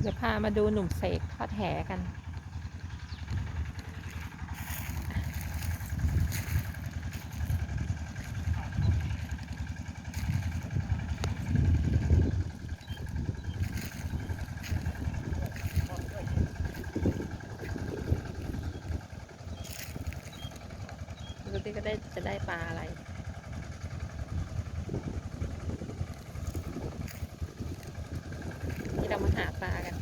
เดี๋ยวพามาดูหนุ่มเสกทอดแหกัน ดูที่ก็ได้จะได้ปลาอะไร ที่เรามา หาปลากัน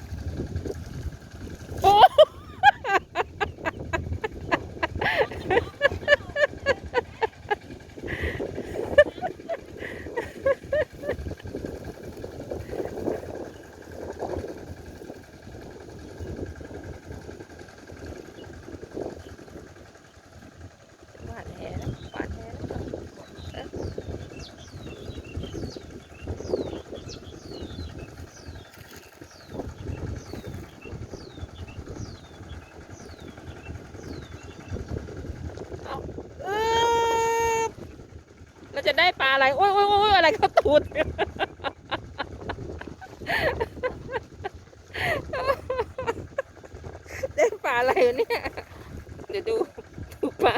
โอ้ หวานแหนะหวานแหนะเอ๊ะเอาอึ๊บ เราจะได้ปลาอะไร โอ้ยโอ้ยโอ้ยอะไรเข้าตูดได้ปลาอะไรวะเนี่ย เดี๋ยวดูดูปลา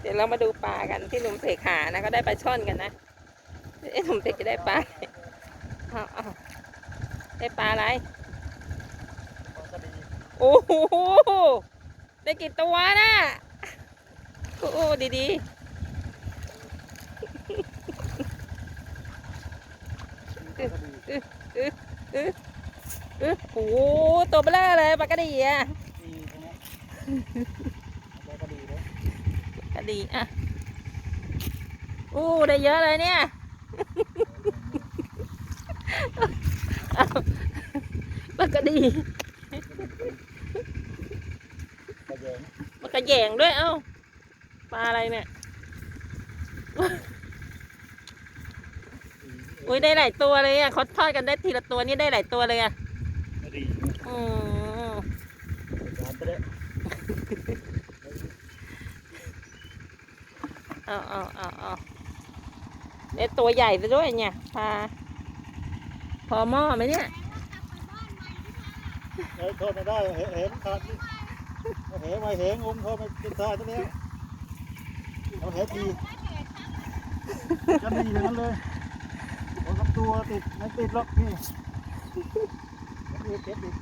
เดี๋ยวเรามาดูปลากันที่หนุ่มเสกหานะ ก็ได้ปลาช่อนกันนะเอ๊ะหนุ่มเสกจะได้ปลาเอาเอาได้ปลาอะไร โอ้โห ได้กี่ตัวนะ โอ้โหดีๆอื้อโอ้โหตัวเบลอเลยปลากระดีอะกระดีอะอู้ได้เยอะเลยเนี่ยเอาปลากระดีปลากระแยงด้วยเอ้า ปลาอะไรเนี่ย อุ้ยได้หลายตัวเลยอะเขาทอดกันได้ทีละตัวนี่ได้หลายตัวเลยอะอืมเอาเอาเอาเอาได้ตัวใหญ่ซะด้วยเนี่ยปลาพอหม้อไหมเนี่ย เฮ้ยโทษไม่ได้ เห็นเห็นขาดนี่เอาเหมาเหงุมเขาไม่กินทายตัวนี้ เอาเหทีจะมีอย่างนั้นเลยเอากับตัวติดไม่ติดหรอกนี่ติดติดติด